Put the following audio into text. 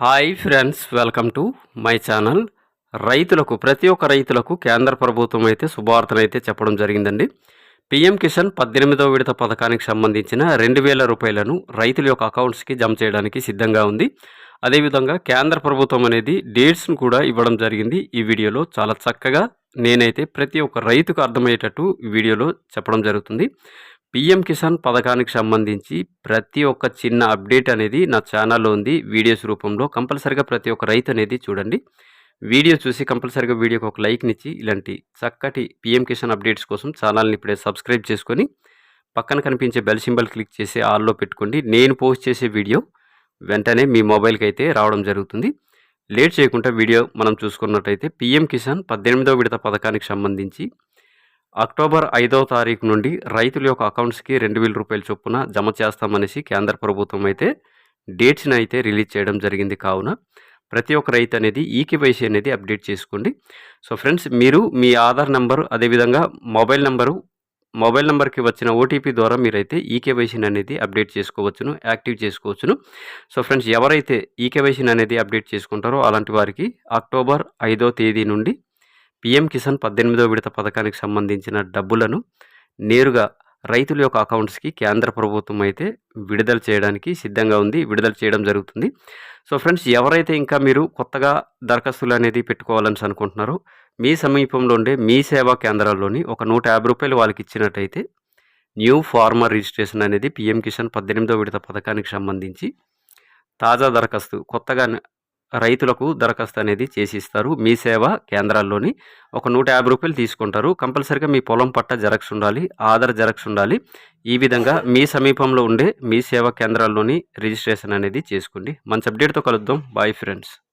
Hi friends welcome to my channel రైతులకు ప్రతి ఒక్క రైతులకు కేంద్ర ప్రభుత్వం అయితే శుభవార్తనైతే చెప్పడం జరిగిందండి. పిఎం కిసాన్ పద్దెనిమిదవ విడత పథకానికి సంబంధించిన రెండు వేల రూపాయలను రైతుల యొక్క అకౌంట్స్కి జమ చేయడానికి సిద్ధంగా ఉంది. అదేవిధంగా కేంద్ర ప్రభుత్వం అనేది డేట్స్ను కూడా ఇవ్వడం జరిగింది. ఈ వీడియోలో చాలా చక్కగా నేనైతే ప్రతి ఒక్క రైతుకు అర్థమయ్యేటట్టు ఈ వీడియోలో చెప్పడం జరుగుతుంది. పిఎం కిసాన్ పథకానికి సంబంధించి ప్రతి ఒక్క చిన్న అప్డేట్ అనేది నా ఛానల్లో ఉంది. వీడియోస్ రూపంలో కంపల్సరిగా ప్రతి ఒక్క రైతు అనేది చూడండి. వీడియో చూసి కంపల్సరిగా వీడియోకి ఒక లైక్నిచ్చి ఇలాంటి చక్కటి పిఎం కిసాన్ అప్డేట్స్ కోసం ఛానల్ని ఇప్పుడే సబ్స్క్రైబ్ చేసుకొని పక్కన కనిపించే బెల్ సింబల్ క్లిక్ చేసి ఆల్లో పెట్టుకోండి. నేను పోస్ట్ చేసే వీడియో వెంటనే మీ మొబైల్కి అయితే రావడం జరుగుతుంది. లేట్ చేయకుండా వీడియో మనం చూసుకున్నట్టయితే పిఎం కిసాన్ పద్దెనిమిదవ విడత పథకానికి సంబంధించి అక్టోబర్ ఐదవ తారీఖు నుండి రైతుల యొక్క అకౌంట్స్కి రెండు వేల రూపాయల చొప్పున జమ చేస్తామనేసి కేంద్ర ప్రభుత్వం అయితే డేట్స్ని అయితే రిలీజ్ చేయడం జరిగింది కావున ప్రతి ఒక్క రైతు అనేది ఈకేవైసీ అనేది అప్డేట్ చేసుకోండి. సో ఫ్రెండ్స్ మీరు మీ ఆధార్ నెంబర్ అదేవిధంగా మొబైల్ నెంబరు మొబైల్ నెంబర్కి వచ్చిన ఓటీపీ ద్వారా మీరైతే ఈకేవైసీని అనేది అప్డేట్ చేసుకోవచ్చును యాక్టివ్ చేసుకోవచ్చును. సో ఫ్రెండ్స్ ఎవరైతే ఈకేవైసీని అనేది అప్డేట్ చేసుకుంటారో అలాంటి వారికి అక్టోబర్ ఐదో తేదీ నుండి పిఎం కిసాన్ పద్దెనిమిదో విడత పథకానికి సంబంధించిన డబ్బులను నేరుగా రైతుల యొక్క అకౌంట్స్కి కేంద్ర ప్రభుత్వం అయితే విడుదల చేయడానికి సిద్ధంగా ఉంది. విడుదల చేయడం జరుగుతుంది. సో ఫ్రెండ్స్ ఎవరైతే ఇంకా మీరు కొత్తగా దరఖాస్తులు అనేది పెట్టుకోవాలని అనుకుంటున్నారో మీ సమీపంలో ఉండే మీ సేవా కేంద్రాల్లోని ఒక నూట యాభై రూపాయలు వాళ్ళకి ఇచ్చినట్టయితే న్యూ ఫార్మర్ రిజిస్ట్రేషన్ అనేది పిఎం కిసాన్ పద్దెనిమిదో విడత పథకానికి సంబంధించి తాజా దరఖాస్తు కొత్తగా రైతులకు దరఖాస్తు అనేది చేసి ఇస్తారు మీ సేవ కేంద్రాల్లోని ఒక నూట యాభై రూపాయలు తీసుకుంటారు. కంపల్సరిగా మీ పొలం పట్ట జెరాక్స్ ఉండాలి ఆధార్ జెరాక్స్ ఉండాలి. ఈ విధంగా మీ సమీపంలో ఉండే మీ సేవా కేంద్రాల్లోని రిజిస్ట్రేషన్ అనేది చేసుకోండి. మంచి అప్డేట్తో కలుద్దాం. Bye friends